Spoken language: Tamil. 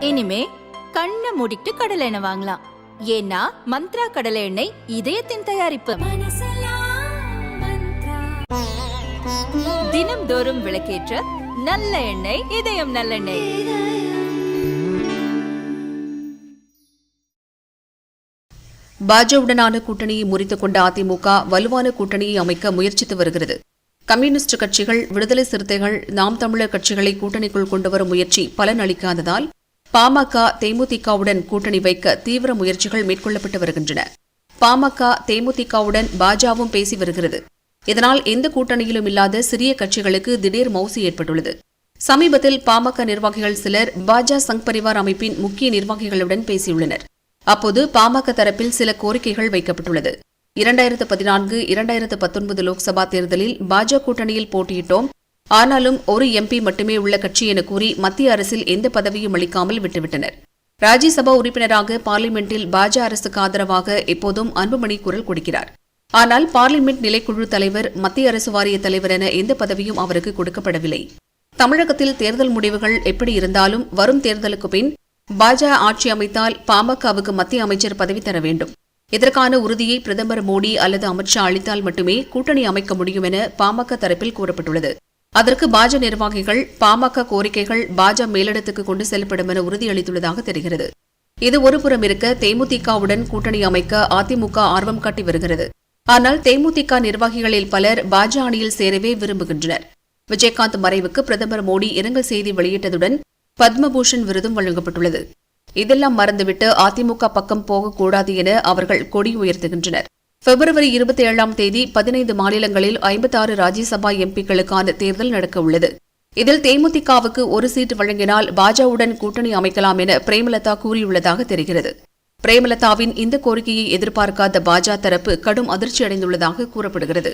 இனிமே கண்ணை மூடிட்டு கடலை எண்ணெய் வாங்கலாம். ஏன்னா மந்த்ரா கடலை எண்ணெய் இதயத்தின் தயாரிப்பு. தினம்தோறும் விளக்கேற்ற நல்ல எண்ணெய் இதயம் நல்லெண்ணெய் பாஜவுடனான கூட்டணியை முறித்துக் கொண்ட அதிமுக வலுவான கூட்டணியை அமைக்க முயற்சித்து வருகிறது. கம்யூனிஸ்ட் கட்சிகள் விடுதலை சிறுத்தைகள் நாம் தமிழர் கட்சிகளை கூட்டணிக்குள் கொண்டுவரும் முயற்சி பலன் அளிக்காததால் பாமக தேமுதிகவுடன் கூட்டணி வைக்க தீவிர முயற்சிகள் மேற்கொள்ளப்பட்டு வருகின்றன. பாமக தேமுதிகவுடன் பாஜாவும் பேசி வருகிறது. இதனால் எந்த கூட்டணியிலும் இல்லாத சிறிய கட்சிகளுக்கு திடீர் மவுசு ஏற்பட்டுள்ளது. சமீபத்தில் பாமக நிர்வாகிகள் சிலர் பாஜ சங் பரிவார் அமைப்பின் முக்கிய நிர்வாகிகளுடன் பேசியுள்ளனர். அப்போது பாமக தரப்பில் சில கோரிக்கைகள் வைக்கப்பட்டுள்ளது. இரண்டாயிரத்து பதினான்கு இரண்டாயிரத்து பத்தொன்பது லோக்சபா தேர்தலில் பாஜ கூட்டணியில் போட்டியிட்டோம். ஆனாலும் ஒரு எம்பி மட்டுமே உள்ள கட்சி என கூறி மத்திய அரசில் எந்த பதவியும் அளிக்காமல் விட்டுவிட்டனர். ராஜ்யசபா உறுப்பினராக பார்லிமெண்டில் பாஜ அரசுக்கு ஆதரவாக எப்போதும் அன்புமணி குரல் கொடுக்கிறார். ஆனால் பார்லிமெண்ட் நிலைக்குழு தலைவர் மத்திய அரசு வாரிய தலைவர் என எந்த பதவியும் அவருக்கு கொடுக்கப்படவில்லை. தமிழகத்தில் தேர்தல் முடிவுகள் எப்படி இருந்தாலும் வரும் தேர்தலுக்கு பின் பாஜ ஆட்சி அமைத்தால் பாமகவுக்கு மத்திய அமைச்சர் பதவி தர வேண்டும். இதற்கான உறுதியை பிரதமர் மோடி அல்லது அமித்ஷா அளித்தால் மட்டுமே கூட்டணி அமைக்க முடியும் என பாமக தரப்பில் கூறப்பட்டுள்ளது. அதற்கு பாஜ நிர்வாகிகள் பாமக கோரிக்கைகள் பாஜ மேலிடத்துக்கு கொண்டு செல்லப்படும் என உறுதியளித்துள்ளதாக தெரிகிறது. இது ஒருபுறம் இருக்க தேமுதிகவுடன் கூட்டணி அமைக்க அதிமுக ஆர்வம் காட்டி வருகிறது. ஆனால் தேமுதிக நிர்வாகிகளில் பலர் பாஜ அணியில் சேரவே விரும்புகின்றனர். விஜயகாந்த் மறைவுக்கு பிரதமர் மோடி இரங்கல் செய்தி வெளியிட்டதுடன் பத்மபூஷன் விருதும் வழங்கப்பட்டுள்ளது. இதெல்லாம் மறந்துவிட்டு அதிமுக பக்கம் போகக்கூடாது என அவர்கள் கொடி உயர்த்துகின்றனர். பிப்ரவரி இருபத்தி ஏழாம் தேதி பதினைந்து மாநிலங்களில் ஐம்பத்தாறு ராஜ்யசபா எம்பிக்களுக்கான தேர்தல் நடக்க உள்ளது. இதில் தேமுதிகவுக்கு ஒரு சீட் வழங்கினால் பாஜவுடன் கூட்டணி அமைக்கலாம் என பிரேமலதா கூறியுள்ளதாக தெரிகிறது. பிரேமலதாவின் இந்த கோரிக்கையை எதிர்பார்க்காத பாஜ தரப்பு கடும் அதிர்ச்சி அடைந்துள்ளதாக கூறப்படுகிறது.